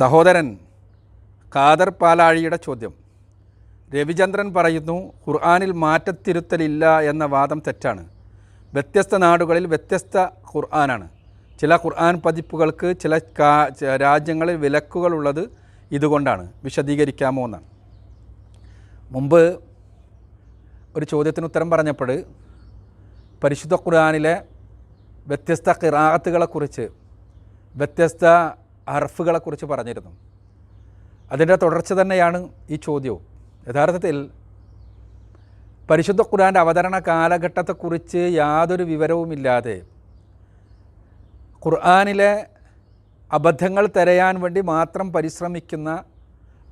സഹോദരൻ ഖാദർ പാലാഴിയുടെ ചോദ്യം. രവിചന്ദ്രൻ പറയുന്നു ഖുർആാനിൽ മാറ്റത്തിരുത്തലില്ല എന്ന വാദം തെറ്റാണ്. വ്യത്യസ്ത നാടുകളിൽ വ്യത്യസ്ത ഖുർആനാണ്. ചില ഖുർആൻ പതിപ്പുകൾക്ക് ചില രാജ്യങ്ങളിൽ വിലക്കുകളുള്ളത് ഇതുകൊണ്ടാണ്. വിശദീകരിക്കാമോ എന്നാണ്. മുമ്പ് ഒരു ചോദ്യത്തിന് ഉത്തരം പറഞ്ഞപ്പോൾ പരിശുദ്ധ ഖുർആാനിലെ വ്യത്യസ്ത കിറാത്തുകളെക്കുറിച്ച് വ്യത്യസ്ത ഹർഫുകളെക്കുറിച്ച് പറഞ്ഞിരുന്നു. അതിന്റെ തുടർച്ച തന്നെയാണ് ഈ ചോദ്യവും. യഥാർത്ഥത്തിൽ പരിശുദ്ധ ഖുർആന്റെ അവതരണ കാലഘട്ടത്തെക്കുറിച്ച് യാതൊരു വിവരവുമില്ലാതെ ഖുർആാനിലെ അബദ്ധങ്ങൾ തിരയാൻ വേണ്ടി മാത്രം പരിശ്രമിക്കുന്ന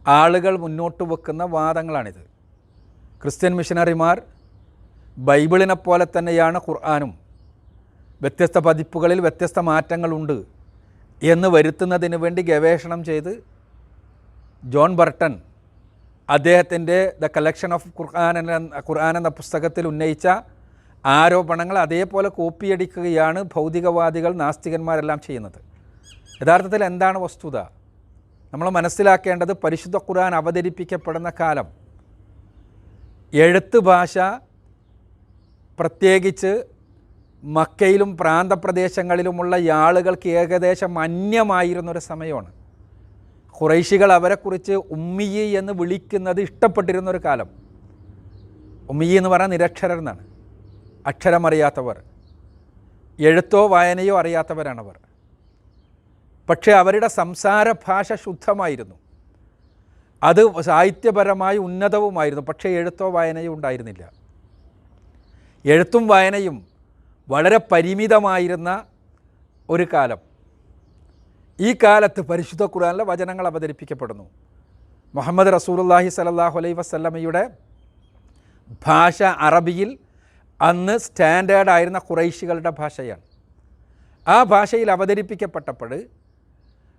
ആളുകൾ മുന്നോട്ട് വെക്കുന്ന വാദങ്ങളാണിത്. ക്രിസ്ത്യൻ മിഷനറിമാർ ബൈബിളിനെ പോലെ തന്നെയാണ് ഖുർആാനും. വ്യത്യസ്ത പതിപ്പുകളിൽ വ്യത്യസ്ത മാറ്റങ്ങളുണ്ട്. എന്ന് വരുത്തുന്നതിന് വേണ്ടി ഗവേഷണം ചെയ്ത് ജോൺ ബർട്ടൺ അദ്ദേഹത്തിന്റെ ദ കളക്ഷൻ ഓഫ് ഖുർആൻ എന്ന ഖുർആൻ എന്ന പുസ്തകത്തിൽ ഉന്നയിച്ച ആരോപണങ്ങൾ അതേപോലെ കോപ്പിയടിക്കുകയാണ് ഭൗതികവാദികൾ നാസ്തികന്മാരെല്ലാം ചെയ്യുന്നത്. യഥാർത്ഥത്തിൽ എന്താണ് വസ്തുത? നമ്മൾ മനസ്സിലാക്കേണ്ടത് പരിശുദ്ധ ഖുർആൻ അവതരിപ്പിക്കപ്പെടുന്ന കാലം. എഴുത്ത് ഭാഷ പ്രത്യേകിച്ച് മക്കയിലും പ്രാന്തപ്രദേശങ്ങളിലുമുള്ള ആളുകൾക്ക് ഏകദേശം അന്യമായിരുന്നൊരു സമയമാണ്. ഖുറൈശികൾ അവരെക്കുറിച്ച് ഉമ്മിയി എന്ന് വിളിക്കുന്നത് ഇഷ്ടപ്പെട്ടിരുന്നൊരു കാലം. ഉമ്മിയി എന്ന് പറഞ്ഞാൽ നിരക്ഷരർ എന്നാണ്. അക്ഷരമറിയാത്തവർ. എഴുത്തോ വായനയോ അറിയാത്തവരാണവർ. പക്ഷേ അവരുടെ സംസാര ഭാഷ ശുദ്ധമായിരുന്നു. അത് സാഹിത്യപരമായി ഉന്നതവുമായിരുന്നു. പക്ഷേ എഴുത്തോ വായനയോ ഉണ്ടായിരുന്നില്ല. എഴുത്തും വായനയും വളരെ പരിമിതമായിരുന്ന ഒരു കാലം. ഈ കാലത്ത് പരിശുദ്ധ ഖുർആനിലെ വചനങ്ങൾ അവതരിപ്പിക്കപ്പെടുന്നു. മുഹമ്മദ് റസൂലുള്ളാഹി സ്വല്ലല്ലാഹു അലൈ വസല്ലമയുടെ ഭാഷ അറബിയിൽ അന്ന് സ്റ്റാൻഡേർഡ് ആയിരുന്ന ഖുറൈശികളുടെ ഭാഷയാണ്. ആ ഭാഷയിൽ അവതരിപ്പിക്കപ്പെട്ടപ്പോൾ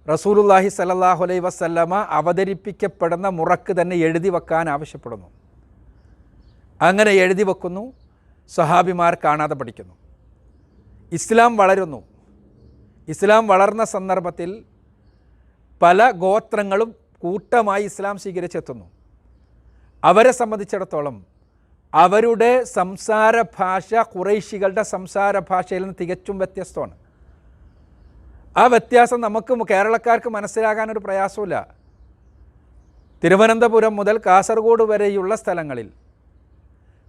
റസൂലുള്ളാഹി സലല്ലാഹു അലൈ വസല്ലമ അവതരിപ്പിക്കപ്പെടുന്ന മുറക്ക് തന്നെ എഴുതി വെക്കാൻ ആവശ്യപ്പെടുന്നു. അങ്ങനെ എഴുതി വെക്കുന്നു സഹാബിമാർ കാണാതെ പഠിക്കുന്നു. ഇസ്ലാം വളരുന്നു. ഇസ്ലാം വളർന്ന സന്ദർഭത്തിൽ പല ഗോത്രങ്ങളും കൂട്ടമായി ഇസ്ലാം സ്വീകരിച്ചെത്തുന്നു. അവരെ സംബന്ധിച്ചിടത്തോളം അവരുടെ സംസാര ഭാഷ കുറേശികളുടെ സംസാര ഭാഷയിൽ നിന്ന് തികച്ചും വ്യത്യസ്തമാണ്. ആ വ്യത്യാസം നമുക്ക് കേരളക്കാർക്ക് മനസ്സിലാകാനൊരു പ്രയാസമില്ല തിരുവനന്തപുരം മുതൽ കാസർഗോഡ് വരെയുള്ള സ്ഥലങ്ങളിൽ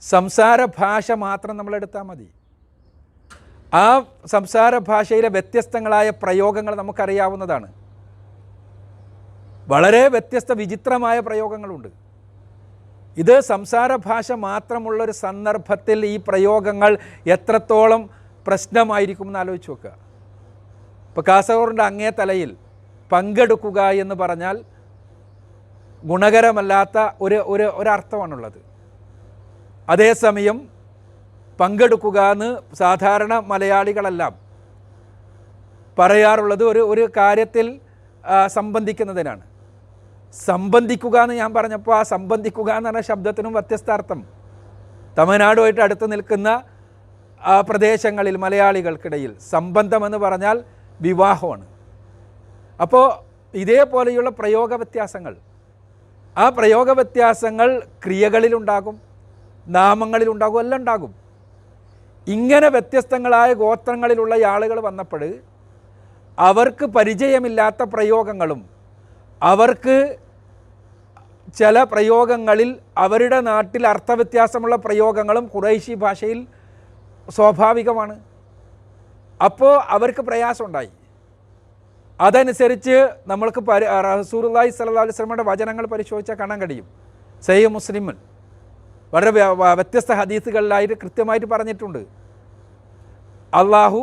സംസാര ഭാഷ മാത്രം നമ്മളെടുത്താൽ മതി. ആ സംസാര ഭാഷയിലെ വ്യത്യസ്തങ്ങളായ പ്രയോഗങ്ങൾ നമുക്കറിയാവുന്നതാണ്. വളരെ വ്യത്യസ്ത വിചിത്രമായ പ്രയോഗങ്ങളുണ്ട്. ഇത് സംസാര ഭാഷ മാത്രമുള്ളൊരു സന്ദർഭത്തിൽ ഈ പ്രയോഗങ്ങൾ എത്രത്തോളം പ്രശ്നമായിരിക്കും എന്ന് ആലോചിച്ച് നോക്കുക. ഇപ്പോൾ കാസർഗോഡിന്റെ അങ്ങേ തലയിൽ പങ്കെടുക്കുക എന്ന് പറഞ്ഞാൽ ഗുണകരമല്ലാത്ത ഒരു ഒരു ഒരർത്ഥമാണുള്ളത്. അതേസമയം പങ്കെടുക്കുക എന്ന് സാധാരണ മലയാളികളെല്ലാം പറയാറുള്ളത് ഒരു ഒരു കാര്യത്തിൽ സംബന്ധിക്കുന്നതിനാണ്. സംബന്ധിക്കുക എന്ന് ഞാൻ പറഞ്ഞപ്പോൾ ആ സംബന്ധിക്കുക എന്ന് പറഞ്ഞ ശബ്ദത്തിനും വ്യത്യസ്ത അർത്ഥം തമിഴ്നാടുമായിട്ട് അടുത്ത് നിൽക്കുന്ന പ്രദേശങ്ങളിൽ മലയാളികൾക്കിടയിൽ സംബന്ധമെന്ന് പറഞ്ഞാൽ വിവാഹമാണ്. അപ്പോൾ ഇതേപോലെയുള്ള പ്രയോഗ വ്യത്യാസങ്ങൾ ആ പ്രയോഗ വ്യത്യാസങ്ങൾ ക്രിയകളിലുണ്ടാകും നാമങ്ങളിലുണ്ടാകും എല്ലാം ഉണ്ടാകും. ഇങ്ങനെ വ്യത്യസ്തങ്ങളായ ഗോത്രങ്ങളിലുള്ള ആളുകൾ വന്നപ്പോൾ അവർക്ക് പരിചയമില്ലാത്ത പ്രയോഗങ്ങളും അവർക്ക് ചില പ്രയോഗങ്ങളിൽ അവരുടെ നാട്ടിൽ അർത്ഥവ്യത്യാസമുള്ള പ്രയോഗങ്ങളും കുറേശി ഭാഷയിൽ സ്വാഭാവികമാണ്. അപ്പോൾ അവർക്ക് പ്രയാസമുണ്ടായി. അതനുസരിച്ച് നമ്മൾക്ക് പരി റസൂർലായി സല്ലല്ലാഹു അലൈഹി വസല്ലമയുടെ വചനങ്ങൾ പരിശോധിച്ചാൽ കാണാൻ കഴിയും. സയ്യ മുസ്ലിമൻ വളരെ വ്യത്യസ്ത ഹദീസുകളിലായിട്ട് കൃത്യമായിട്ട് പറഞ്ഞിട്ടുണ്ട്. അള്ളാഹു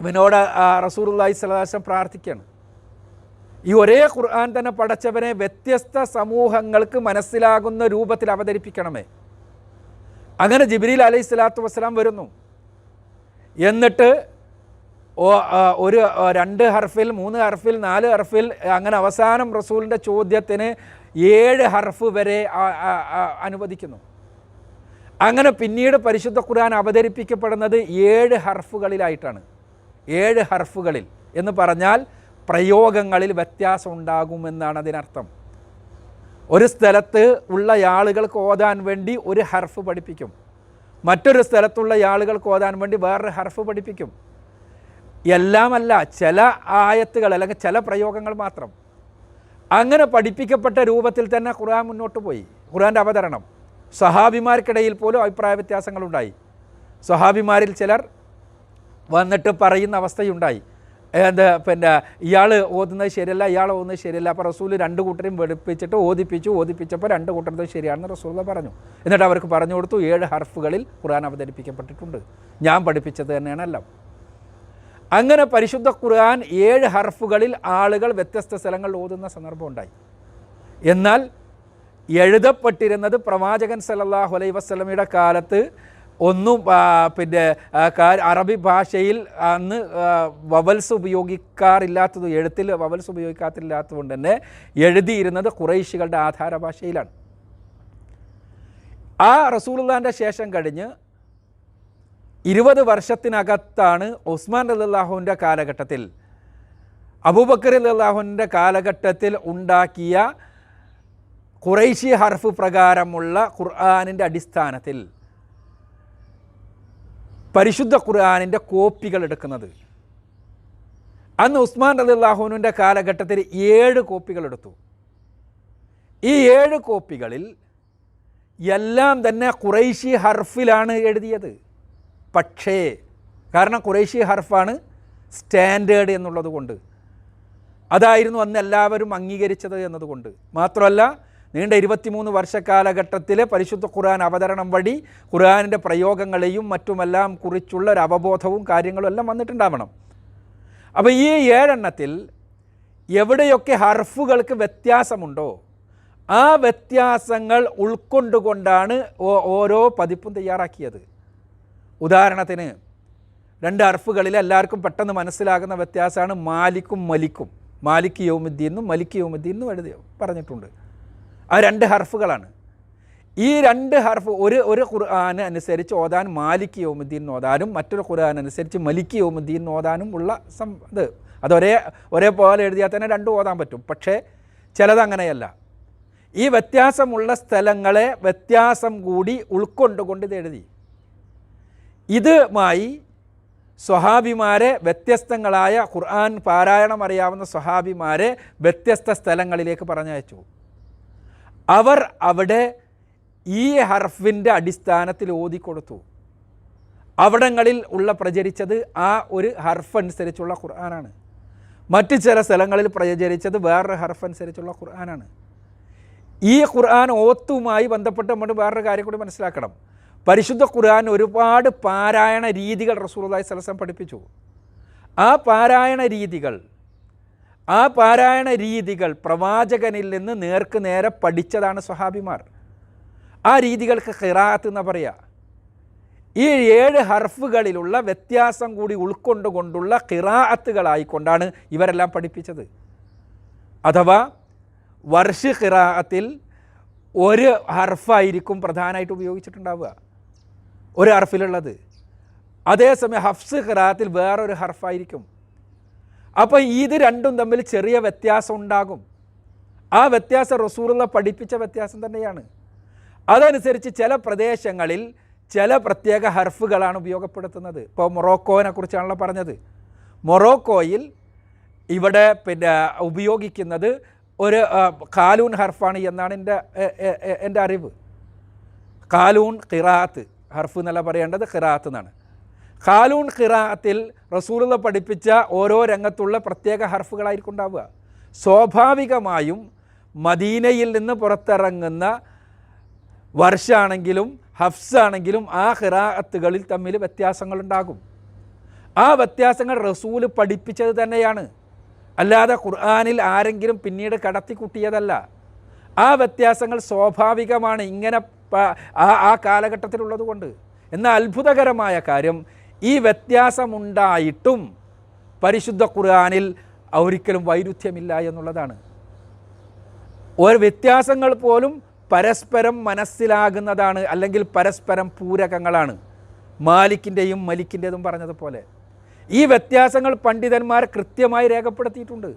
അവനോട് റസൂറുല്ലാഹി സ്വലാശം പ്രാർത്ഥിക്കുകയാണ് ഈ ഒരേ ഖുർആൻ തന്നെ പടച്ചവനെ വ്യത്യസ്ത സമൂഹങ്ങൾക്ക് മനസ്സിലാകുന്ന രൂപത്തിൽ അവതരിപ്പിക്കണമേ. അങ്ങനെ ജിബ്രീൽ അലൈഹി സ്വലാത്തു വസ്സലാം വരുന്നു. എന്നിട്ട് ഒരു രണ്ട് ഹർഫിൽ മൂന്ന് ഹർഫിൽ നാല് ഹർഫിൽ അങ്ങനെ അവസാനം റസൂലിന്റെ ചോദ്യത്തിന് ഏഴ് ഹർഫ് വരെ അനുവദിക്കുന്നു. അങ്ങനെ പിന്നീട് പരിശുദ്ധ ഖുർആൻ അവതരിപ്പിക്കപ്പെടുന്നത് ഏഴ് ഹർഫുകളിലായിട്ടാണ്. ഏഴ് ഹർഫുകളിൽ എന്ന് പറഞ്ഞാൽ പ്രയോഗങ്ങളിൽ വ്യത്യാസം ഉണ്ടാകുമെന്നാണ് അതിനർത്ഥം. ഒരു സ്ഥലത്ത് ഉള്ള ആളുകൾക്ക് ഓതാൻ വേണ്ടി ഒരു ഹർഫ് പഠിപ്പിക്കും. മറ്റൊരു സ്ഥലത്തുള്ള ആളുകൾക്ക് ഓതാൻ വേണ്ടി വേറൊരു ഹർഫ് പഠിപ്പിക്കും. എല്ലാമല്ല ചില ആയത്തുകൾ അല്ലെങ്കിൽ ചില പ്രയോഗങ്ങൾ മാത്രം. അങ്ങനെ പഠിപ്പിക്കപ്പെട്ട രൂപത്തിൽ തന്നെ ഖുർആൻ മുന്നോട്ട് പോയി. ഖുർആന്റെ അവതരണം. സഹാബിമാർക്കിടയിൽ പോലും അഭിപ്രായ വ്യത്യാസങ്ങളുണ്ടായി. സഹാബിമാരിൽ ചിലർ വന്നിട്ട് പറയുന്ന അവസ്ഥയുണ്ടായി. എന്ത് പിന്നെ ഇയാൾ ഓതുന്നത് ശരിയല്ല ഇയാൾ ഓതുന്നത് ശരിയല്ല. അപ്പോൾ റസൂൽ രണ്ട് കൂട്ടരെയും വെളുപ്പിച്ചിട്ട് ഓതിപ്പിച്ചു ഓതിപ്പിച്ചപ്പോൾ രണ്ട് കൂട്ടരത് ശരിയാണെന്ന് റസൂൽ പറഞ്ഞു. എന്നിട്ട് അവർക്ക് പറഞ്ഞു കൊടുത്തു ഏഴ് ഹർഫുകളിൽ ഖുർആൻ അവതരിപ്പിക്കപ്പെട്ടിട്ടുണ്ട്. ഞാൻ പഠിപ്പിച്ചത് തന്നെയാണ് എല്ലാം അങ്ങനെ പരിശുദ്ധ ഖുർആൻ ഏഴ് ഹർഫുകളിൽ ആളുകൾ വ്യത്യസ്ത സ്ഥലങ്ങളിൽ ഓതുന്ന സന്ദർഭം ഉണ്ടായി. എന്നാൽ എഴുതപ്പെട്ടിരുന്നത് പ്രവാചകൻ സലല്ലാഹു അലൈ വസല്ലമയുടെ കാലത്ത്. ഒന്നും പിന്നെ അറബി ഭാഷയിൽ അന്ന് വവൽസ് ഉപയോഗിക്കാറില്ലാത്തത് എഴുത്തിൽ വവൽസ് ഉപയോഗിക്കാത്തില്ലാത്തതുകൊണ്ട് തന്നെ എഴുതിയിരുന്നത് കുറേശികളുടെ ആധാര ഭാഷയിലാണ്. ആ റസൂലുള്ളാന്റെ ശേഷം കഴിഞ്ഞ് ഇരുപത് വർഷത്തിനകത്താണ് ഉസ്മാൻ റലാഹുവിന്റെ കാലഘട്ടത്തിൽ അബൂബക്കർ റലാഹുവിന്റെ കാലഘട്ടത്തിൽ ഉണ്ടാക്കിയ ഖുറൈശി ഹർഫ് പ്രകാരമുള്ള ഖുർആാനിന്റെ അടിസ്ഥാനത്തിൽ പരിശുദ്ധ ഖുർആാനിന്റെ കോപ്പികൾ എടുക്കുന്നത്. അന്ന് ഉസ്മാൻ അള്ളാഹുനുവിന്റെ കാലഘട്ടത്തിൽ ഏഴ് കോപ്പികൾ എടുത്തു. ഈ ഏഴ് കോപ്പികളിൽ എല്ലാം തന്നെ ഖുറൈശി ഹർഫിലാണ് എഴുതിയത്. പക്ഷേ കാരണം ഖുറൈശി ഹർഫാണ് സ്റ്റാൻഡേർഡ് എന്നുള്ളത് കൊണ്ട് അതായിരുന്നു അന്ന് എല്ലാവരും അംഗീകരിച്ചത് എന്നതുകൊണ്ട്. മാത്രമല്ല നീണ്ട ഇരുപത്തിമൂന്ന് വർഷക്കാലഘട്ടത്തിൽ പരിശുദ്ധ ഖുർആൻ അവതരണം വഴി ഖുർആാനിന്റെ പ്രയോഗങ്ങളെയും മറ്റുമെല്ലാം കുറിച്ചുള്ള ഒരു അവബോധവും കാര്യങ്ങളും എല്ലാം വന്നിട്ടുണ്ടാവണം. അപ്പോൾ ഈ ഏഴെണ്ണത്തിൽ എവിടെയൊക്കെ ഹർഫുകൾക്ക് വ്യത്യാസമുണ്ടോ ആ വ്യത്യാസങ്ങൾ ഉൾക്കൊണ്ടുകൊണ്ടാണ് ഓരോ പതിപ്പും തയ്യാറാക്കിയത്. ഉദാഹരണത്തിന് രണ്ട് അർഫുകളിൽ എല്ലാവർക്കും പെട്ടെന്ന് മനസ്സിലാകുന്ന വ്യത്യാസമാണ് മാലിക്കും മലിക്കും. മാലിക് യോമുദ്ദീനും മലിക് എന്നും എഴുതി പറഞ്ഞിട്ടുണ്ട്. ആ രണ്ട് ഹർഫുകളാണ്. ഈ രണ്ട് ഹർഫ് ഒരു ഒരു ഖുർആൻ അനുസരിച്ച് ഓതാൻ മാലിക് യോമുദ്ദീൻ ഓതാനും മറ്റൊരു ഖുർആൻ അനുസരിച്ച് മലിക് യോമുദ്ദീൻ ഓതാനും ഉള്ള സം ഇത്. അതൊരേ ഒരേപോലെ എഴുതിയാൽ തന്നെ രണ്ടും ഓതാൻ പറ്റും. പക്ഷേ ചിലതങ്ങനെയല്ല ഈ വ്യത്യാസമുള്ള സ്ഥലങ്ങളെ വ്യത്യാസം കൂടി ഉൾക്കൊണ്ടുകൊണ്ട് ഇത് എഴുതി. ഇതുമായി സ്വഹാബിമാരെ വ്യത്യസ്തങ്ങളായ ഖുർആൻ പാരായണം അറിയാവുന്ന സ്വഹാബിമാരെ വ്യത്യസ്ത സ്ഥലങ്ങളിലേക്ക് പറഞ്ഞയച്ചു. അവർ അവിടെ ഈ ഹർഫിന്റെ അടിസ്ഥാനത്തിൽ ഓതിക്കൊടുത്തു. അവിടങ്ങളിൽ ഉള്ള പ്രചരിച്ചത് ആ ഒരു ഹർഫ് അനുസരിച്ചുള്ള ഖുർആനാണ്. മറ്റ് ചില സ്ഥലങ്ങളിൽ പ്രചരിച്ചത് വേറൊരു ഹർഫ് അനുസരിച്ചുള്ള ഖുർആനാണ്. ഈ ഖുർആൻ ഓത്തുമായി ബന്ധപ്പെട്ട് നമ്മൾ വേറൊരു കാര്യം കൂടി മനസ്സിലാക്കണം. പരിശുദ്ധ ഖുർആൻ ഒരുപാട് പാരായണ രീതികൾ റസൂലുള്ളാഹി സലസം പഠിപ്പിച്ചു. ആ പാരായണ രീതികൾ ആ പാരായണ രീതികൾ പ്രവാചകനിൽ നിന്ന് നേർക്ക് നേരെ പഠിച്ചതാണ് സ്വഹാബിമാർ. ആ രീതികൾക്ക് ഖിറാത്ത് എന്ന് പറയുക ഈ ഏഴ് ഹർഫുകളിലുള്ള വ്യത്യാസം കൂടി ഉൾക്കൊണ്ടുകൊണ്ടുള്ള ഖിറാഅത്തുകളായിക്കൊണ്ടാണ് ഇവരെല്ലാം പഠിപ്പിച്ചത്. അഥവാ വർഷ ഖിറാഅത്തിൽ ഒരു ഹർഫായിരിക്കും പ്രധാനമായിട്ട് ഉപയോഗിച്ചിട്ടുണ്ടാവുക. ഒരു ഹർഫിലുള്ളത്. അതേസമയം ഹഫ്സ് ഖിറാഅത്തിൽ വേറൊരു ഹർഫായിരിക്കും. അപ്പോൾ ഇത് രണ്ടും തമ്മിൽ ചെറിയ വ്യത്യാസം ഉണ്ടാകും. ആ വ്യത്യാസം റസൂറുള്ള പഠിപ്പിച്ച വ്യത്യാസം തന്നെയാണ്. അതനുസരിച്ച് ചില പ്രദേശങ്ങളിൽ ചില പ്രത്യേക ഹർഫുകളാണ് ഉപയോഗപ്പെടുത്തുന്നത്. ഇപ്പോൾ മൊറോക്കോനെ കുറിച്ചാണല്ലോ പറഞ്ഞത്. മൊറോക്കോയിൽ ഇവിടെ പിന്നെ ഉപയോഗിക്കുന്നത് ഒരു കാലൂൺ ഹർഫാണ് എന്നാണ് എന്റെ എന്റെ അറിവ്. കാലൂൺ ഖിറാത്ത് ഹർഫ് എന്നല്ല പറയേണ്ടത് ഖിറാത്ത് എന്നാണ്. ഖാലൂൺ ഖിറാത്തിൽ റസൂലുള്ള പഠിപ്പിച്ച ഓരോ രംഗത്തുള്ള പ്രത്യേക ഹർഫുകളായിരിക്കും ഉണ്ടാവുക സ്വാഭാവികമായും മദീനയിൽ നിന്ന് പുറത്തിറങ്ങുന്ന വർഷാണെങ്കിലും ഹഫ്സ് ആണെങ്കിലും ആ ഖിറാഅത്തുകളിൽ തമ്മിൽ വ്യത്യാസങ്ങളുണ്ടാകും. ആ വ്യത്യാസങ്ങൾ റസൂൽ പഠിപ്പിച്ചത് തന്നെയാണ്. അല്ലാതെ ഖുർആാനിൽ ആരെങ്കിലും പിന്നീട് കടത്തി കടത്തിക്കുട്ടിയതല്ല. ആ വ്യത്യാസങ്ങൾ സ്വാഭാവികമാണ് ഇങ്ങനെ ആ കാലഘട്ടത്തിലുള്ളത് കൊണ്ട് എന്നാൽ അത്ഭുതകരമായ കാര്യം ഈ വ്യത്യാസമുണ്ടായിട്ടും പരിശുദ്ധ ഖുർആാനിൽ ഒരിക്കലും വൈരുദ്ധ്യമില്ല എന്നുള്ളതാണ്. ഒരു വ്യത്യാസങ്ങൾ പോലും പരസ്പരം മനസ്സിലാകുന്നതാണ് അല്ലെങ്കിൽ പരസ്പരം പൂരകങ്ങളാണ്. മാലിക്കിന്റെയും മലിക്കിന്റെതും പറഞ്ഞതുപോലെ. ഈ വ്യത്യാസങ്ങൾ പണ്ഡിതന്മാർ കൃത്യമായി രേഖപ്പെടുത്തിയിട്ടുണ്ട്.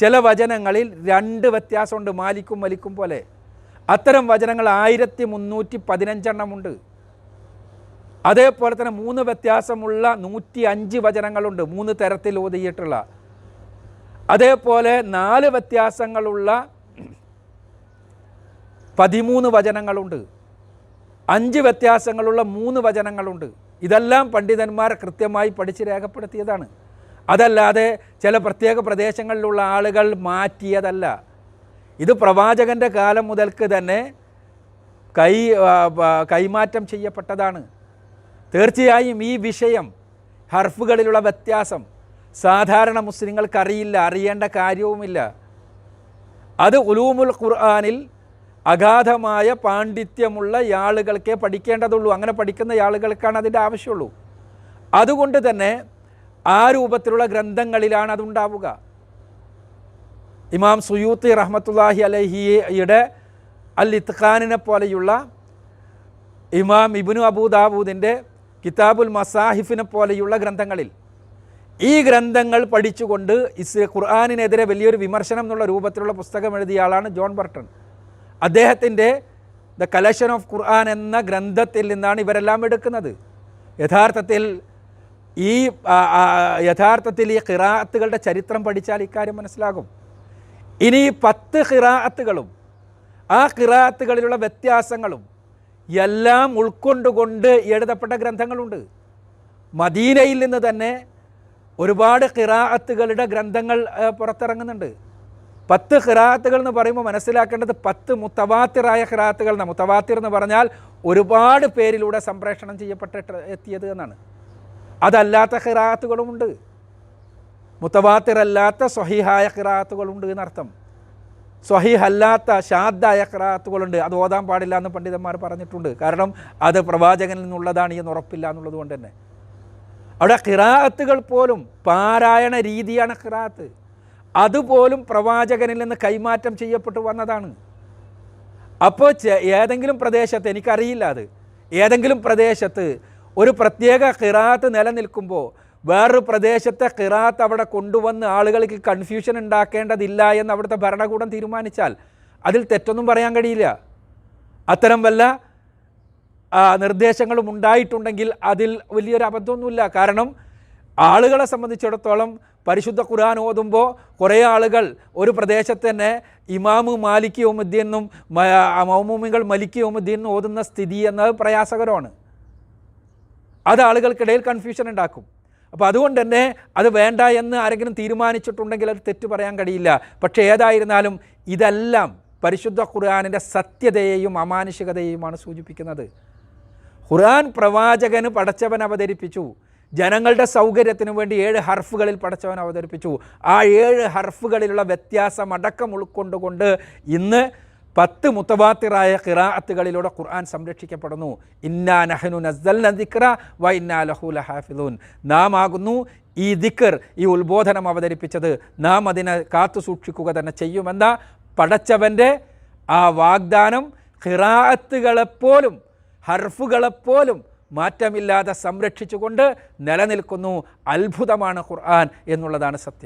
ചില വചനങ്ങളിൽ രണ്ട് വ്യത്യാസമുണ്ട് മാലിക്കും മലിക്കും പോലെ. അത്തരം വചനങ്ങൾ ആയിരത്തി മുന്നൂറ്റി പതിനഞ്ചെണ്ണമുണ്ട് അതേപോലെ തന്നെ മൂന്ന് വ്യത്യാസമുള്ള നൂറ്റി അഞ്ച് വചനങ്ങളുണ്ട്. മൂന്ന് തരത്തിൽ ഓതിയിട്ടുള്ള. അതേപോലെ നാല് വ്യത്യാസങ്ങളുള്ള പതിമൂന്ന് വചനങ്ങളുണ്ട്. അഞ്ച് വ്യത്യാസങ്ങളുള്ള മൂന്ന് വചനങ്ങളുണ്ട്. ഇതെല്ലാം പണ്ഡിതന്മാർ കൃത്യമായി പഠിച്ച് രേഖപ്പെടുത്തിയതാണ്. അതല്ലാതെ ചില പ്രത്യേക പ്രദേശങ്ങളിലുള്ള ആളുകൾ മാറ്റിയതല്ല. ഇത് പ്രവാചകന്റെ കാലം മുതൽക്ക് തന്നെ കൈ കൈമാറ്റം ചെയ്യപ്പെട്ടതാണ്. തീർച്ചയായും ഈ വിഷയം ഹർഫുകളിലുള്ള വ്യത്യാസം സാധാരണ മുസ്ലിങ്ങൾക്ക് അറിയില്ല അറിയേണ്ട കാര്യവുമില്ല. അത് ഉലൂമുൽ ഖുർആാനിൽ അഗാധമായ പാണ്ഡിത്യമുള്ള ആളുകൾക്കേ പഠിക്കേണ്ടതുള്ളൂ. അങ്ങനെ പഠിക്കുന്ന ആളുകൾക്കാണ് അതിന്റെ ആവശ്യമുള്ളൂ. അതുകൊണ്ട് തന്നെ ആ രൂപത്തിലുള്ള ഗ്രന്ഥങ്ങളിലാണ് അതുണ്ടാവുക. ഇമാം സുയൂത്തി റഹ്മത്തുല്ലാഹി അലഹിയുടെ അൽ ഇത്ഖാനിനെ പോലെയുള്ള ഇമാം ഇബിനു അബൂദാബൂദിന്റെ കിതാബുൽ മസാഹിഫിനെ പോലെയുള്ള ഗ്രന്ഥങ്ങളിൽ. ഈ ഗ്രന്ഥങ്ങൾ പഠിച്ചുകൊണ്ട് ഇസ് ഖുർആാനിനെതിരെ വലിയൊരു വിമർശനം എന്നുള്ള രൂപത്തിലുള്ള പുസ്തകം എഴുതിയ ആളാണ് ജോൺ ബർട്ടൺ. അദ്ദേഹത്തിന്റെ ദ കലക്ഷൻ ഓഫ് ഖുർആൻ എന്ന ഗ്രന്ഥത്തിൽ നിന്നാണ് ഇവരെല്ലാം എടുക്കുന്നത്. യഥാർത്ഥത്തിൽ ഈ യഥാർത്ഥത്തിൽ ഈ ഖിറാത്തുകളുടെ ചരിത്രം പഠിച്ചാൽ ഇക്കാര്യം മനസ്സിലാകും. ഇനി പത്ത് ഖിറാത്തുകളും ആ ഖിറാത്തുകളിലുള്ള വ്യത്യാസങ്ങളും എല്ലാം ഉൾക്കൊണ്ടുകൊണ്ട് എഴുതപ്പെട്ട ഗ്രന്ഥങ്ങളുണ്ട്. മദീനയിൽ നിന്ന് തന്നെ ഒരുപാട് ഖിറാഅത്തുകളുടെ ഗ്രന്ഥങ്ങൾ പുറത്തിറങ്ങുന്നുണ്ട്. പത്ത് ഖിറാഅത്തുകൾ എന്ന് പറയുമ്പോൾ മനസ്സിലാക്കേണ്ടത് പത്ത് മുത്തവാത്തിറായ ഖിറാഅത്തുകൾ എന്നാണ് മുത്തവാത്തിർ എന്ന് പറഞ്ഞാൽ ഒരുപാട് പേരിലൂടെ സംപ്രേഷണം ചെയ്യപ്പെട്ടിട്ട് എത്തിയത് എന്നാണ്. അതല്ലാത്ത ഖിറാഅത്തുകളുമുണ്ട്. മുത്തവാത്തിറല്ലാത്ത സ്വഹീഹായ ഖിറാഅത്തുകളുണ്ട് എന്നർത്ഥം. സ്വഹീഹ് അല്ലാത്ത ഷാദ്ദായ ഖിറാഅത്തുകളുണ്ട് അത് ഓതാൻ പാടില്ല എന്ന് പണ്ഡിതന്മാർ പറഞ്ഞിട്ടുണ്ട്. കാരണം അത് പ്രവാചകനിൽ നിന്നുള്ളതാണ് എന്ന് ഉറപ്പില്ല എന്നുള്ളത് കൊണ്ട് തന്നെ. അവിടെ ഖിറാഅത്തുകൾ പോലും പാരായണ രീതിയാണ് ഖിറാഅത്ത്. അതുപോലും പ്രവാചകനിൽ നിന്ന് കൈമാറ്റം ചെയ്യപ്പെട്ടു വന്നതാണ്. അപ്പോൾ ഏതെങ്കിലും പ്രദേശത്ത് എനിക്കറിയില്ല അത് ഏതെങ്കിലും പ്രദേശത്ത് ഒരു പ്രത്യേക ഖിറാത്ത് നിലനിൽക്കുമ്പോൾ വേറൊരു പ്രദേശത്തെ ഖിറാത്ത് അവിടെ കൊണ്ടുവന്ന് ആളുകൾക്ക് കൺഫ്യൂഷൻ ഉണ്ടാക്കേണ്ടതില്ല എന്ന് അവിടുത്തെ ഭരണകൂടം തീരുമാനിച്ചാൽ അതിൽ തെറ്റൊന്നും പറയാൻ കഴിയില്ല. അത്തരം വല്ല നിർദ്ദേശങ്ങളും ഉണ്ടായിട്ടുണ്ടെങ്കിൽ അതിൽ വലിയൊരു അബദ്ധമൊന്നുമില്ല. കാരണം ആളുകളെ സംബന്ധിച്ചിടത്തോളം പരിശുദ്ധ ഖുർആൻ ഓതുമ്പോൾ കുറേ ആളുകൾ ഒരു പ്രദേശത്ത് തന്നെ ഇമാമു മാലിക് യോമുദ്ദീൻ എന്നും മൗമൂമികൾ മലിക് യോമുദ്ദീൻ എന്നും ഓതുന്ന സ്ഥിതി എന്നത് പ്രയാസകരമാണ്. അത് ആളുകൾക്കിടയിൽ കൺഫ്യൂഷൻ ഉണ്ടാക്കും. അപ്പോൾ അതുകൊണ്ട് തന്നെ അത് വേണ്ട എന്ന് ആരെങ്കിലും തീരുമാനിച്ചിട്ടുണ്ടെങ്കിൽ അത് തെറ്റ് പറയാൻ കഴിയില്ല. പക്ഷേ ഏതായിരുന്നാലും ഇതെല്ലാം പരിശുദ്ധ ഖുർആാനിന്റെ സത്യതയെയും അമാനുഷികതയെയുമാണ് സൂചിപ്പിക്കുന്നത്. ഖുർആൻ പ്രവാചകന് പടച്ചവൻ അവതരിപ്പിച്ചു. ജനങ്ങളുടെ സൗകര്യത്തിനു വേണ്ടി ഏഴ് ഹർഫുകളിൽ പടച്ചവൻ അവതരിപ്പിച്ചു. ആ ഏഴ് ഹർഫുകളിലുള്ള വ്യത്യാസം അടക്കം ഉൾക്കൊണ്ടുകൊണ്ട് ഇന്ന് പത്ത് മുത്തവാത്തിറായ ഖിറാഅത്തുകളിലൂടെ ഖുർആൻ സംരക്ഷിക്കപ്പെടുന്നു. ഇന്നാ നഹനു നസ്സൽന ദിക്റ വ ഇന്നാ ലഹു ലഹാഫിദൂൻ. നാം ആകുന്നു ഈ ദിക്കർ ഈ ഉത്ബോധനം അവതരിപ്പിച്ചത്. നാം അതിനെ കാത്തു സൂക്ഷിക്കുക തന്നെ ചെയ്യുമെന്ന പടച്ചവന്റെ ആ വാഗ്ദാനം ഖിറാഅത്തുകളെപ്പോലും ഹർഫുകളെപ്പോലും മാറ്റമില്ലാതെ സംരക്ഷിച്ചുകൊണ്ട് നിലനിൽക്കുന്നു. അത്ഭുതമാണ് ഖുർആൻ എന്നുള്ളതാണ് സത്യം.